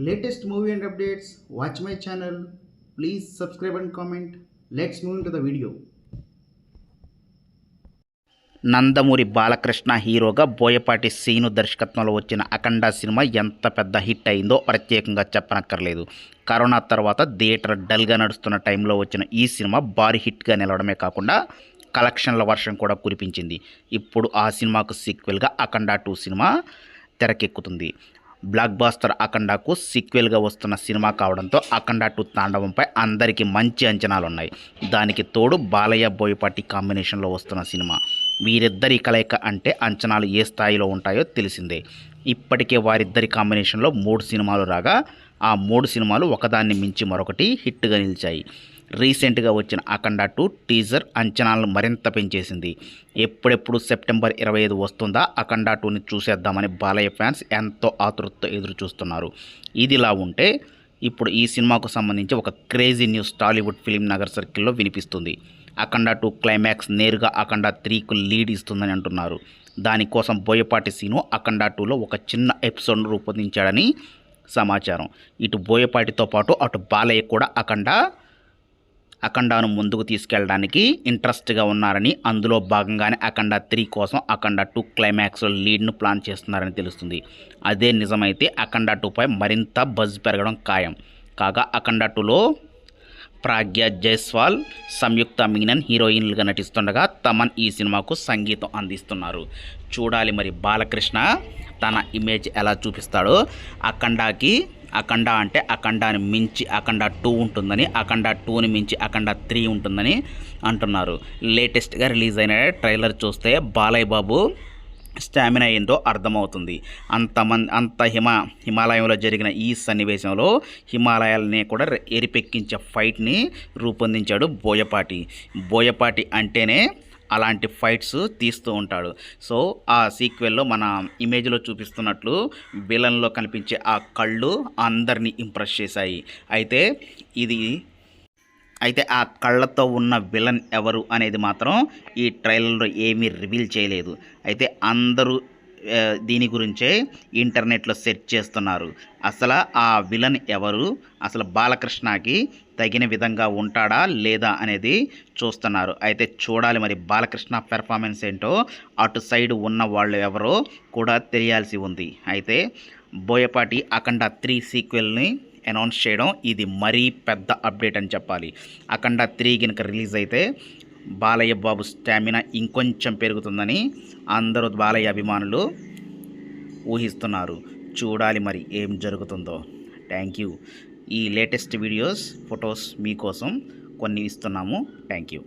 latest movie and updates, watch my channel. Please subscribe and comment. Let's move into the video. Nandamuri Balakrishna హీరోగా Boyapati scene దర్శకత్వంలో వచ్చిన అఖండ cinema ఎంత పెద్ద hit అయిందో ప్రత్యేకంగా చెప్పనక్కర్లేదు కరోనా తర్వాత థియేటర్ డల్గా నడుస్తున్న టైంలో వచ్చిన ఈ సినిమా భారీ హిట్గా నిలవడమే కాకుండా కలెక్షన్ల వర్షం కూడా కురిపించింది ఇప్పుడు ఆ సినిమాకు సీక్వెల్గా అఖండ టూ సినిమా తెరకెక్కుతుంది బ్లాక్ బాస్టర్ అఖండాకు సీక్వెల్గా వస్తున్న సినిమా కావడంతో అఖండ టూ తాండవంపై అందరికీ మంచి అంచనాలు ఉన్నాయి దానికి తోడు బాలయ్య బోయపాటి కాంబినేషన్లో వస్తున్న సినిమా. వీరిద్దరి కలయిక అంటే అంచనాలు ఏ స్థాయిలో ఉంటాయో తెలిసిందే. ఇప్పటికే వారిద్దరి కాంబినేషన్లో మూడు సినిమాలు రాగా ఆ మూడు సినిమాలు ఒకదాన్ని మించి మరొకటి హిట్గా నిలిచాయి. రీసెంట్గా వచ్చిన అఖండ టూ టీజర్ అంచనాలను మరింత పెంచేసింది. ఎప్పుడెప్పుడు సెప్టెంబర్ ఇరవై ఐదు వస్తుందా అఖండ టూని చూసేద్దామని బాలయ్య ఫ్యాన్స్ ఎంతో ఆతృతతో ఎదురు చూస్తున్నారు ఇదిలా ఉంటే ఇప్పుడు ఈ సినిమాకు సంబంధించి ఒక crazy news Tollywood film Nagar సర్కిల్లో వినిపిస్తుంది. అఖండ టూ క్లైమాక్స్ నేరుగా అఖండ త్రీకు లీడ్ ఇస్తుందని అంటున్నారు. దానికోసం బోయపాటి సీను అఖండ టూలో ఒక చిన్న ఎపిసోడ్ను రూపొందించాడని సమాచారం. ఇటు బోయపాటితో పాటు అటు బాలయ్య కూడా అఖండ అఖండాను ముందుకు తీసుకెళ్ళడానికి ఇంట్రెస్ట్గా ఉన్నారని అందులో భాగంగానే అఖండ త్రీ కోసం అఖండ టూ క్లైమాక్స్ లీడ్ను ప్లాన్ చేస్తున్నారని తెలుస్తుంది. అదే నిజమైతే అఖండ టూపై మరింత బజ్ పెరగడం ఖాయం. కాగా అఖండ టూలో ప్రాగ్య జైస్వాల్ సంయుక్త మీనన్ హీరోయిన్లుగా నటిస్తుండగా తమన్ ఈ సినిమాకు సంగీతం అందిస్తున్నారు. చూడాలి మరి బాలకృష్ణ తన ఇమేజ్ ఎలా చూపిస్తాడో అఖండాకి అఖండ అంటే అఖండాని మించి అఖండ టూ ఉంటుందని అఖండ టూని మించి అఖండ త్రీ ఉంటుందని అంటున్నారు. లేటెస్ట్గా రిలీజ్ అయిన ట్రైలర్ చూస్తే బాలయ్య బాబు స్టామినా ఏందో అర్థమవుతుంది. అంతమంది అంత హిమ హిమాలయంలో జరిగిన ఈ సన్నివేశంలో హిమాలయాలని కూడా ఎరిపెక్కించే ఫైట్ని రూపొందించాడు బోయపాటి. బోయపాటి అంటేనే అలాంటి ఫైట్స్ తీస్తూ ఉంటాడు. సో ఆ సీక్వెల్లో మన ఇమేజ్లో చూపిస్తున్నట్లు విలన్లో కనిపించే ఆ కళ్ళు అందరినీ ఇంప్రెస్ చేశాయి. అయితే ఇది అయితే ఆ కళ్ళతో ఉన్న విలన్ ఎవరు అనేది మాత్రం ఈ ట్రైలర్లో ఏమీ రివీల్ చేయలేదు. అయితే అందరూ దీని గురించే ఇంటర్నెట్లో సెర్చ్ చేస్తున్నారు. అసలు ఆ విలన్ ఎవరు? అసలు బాలకృష్ణకి తగిన విధంగా ఉంటాడా లేదా అనేది చూస్తున్నారు. అయితే చూడాలి మరి బాలకృష్ణ పెర్ఫార్మెన్స్ ఏంటో. అటు సైడ్ ఉన్న వాళ్ళు ఎవరో కూడా తెలియాల్సి ఉంది. అయితే బోయపాటి అఖండ త్రీ సీక్వెల్ని అనౌన్స్ చేయడం ఇది మరీ పెద్ద అప్డేట్ అని చెప్పాలి. అఖండ త్రీ కనుక రిలీజ్ అయితే బాలయ్య బాబు స్టామినా ఇంకొంచెం పెరుగుతుందని అందరూ బాలయ్య అభిమానులు ఊహిస్తున్నారు. చూడాలి మరి ఏం జరుగుతుందో. థ్యాంక్ యూ ఈ లేటెస్ట్ వీడియోస్ ఫొటోస్ మీకోసం కొన్ని ఇస్తున్నాము. Thank you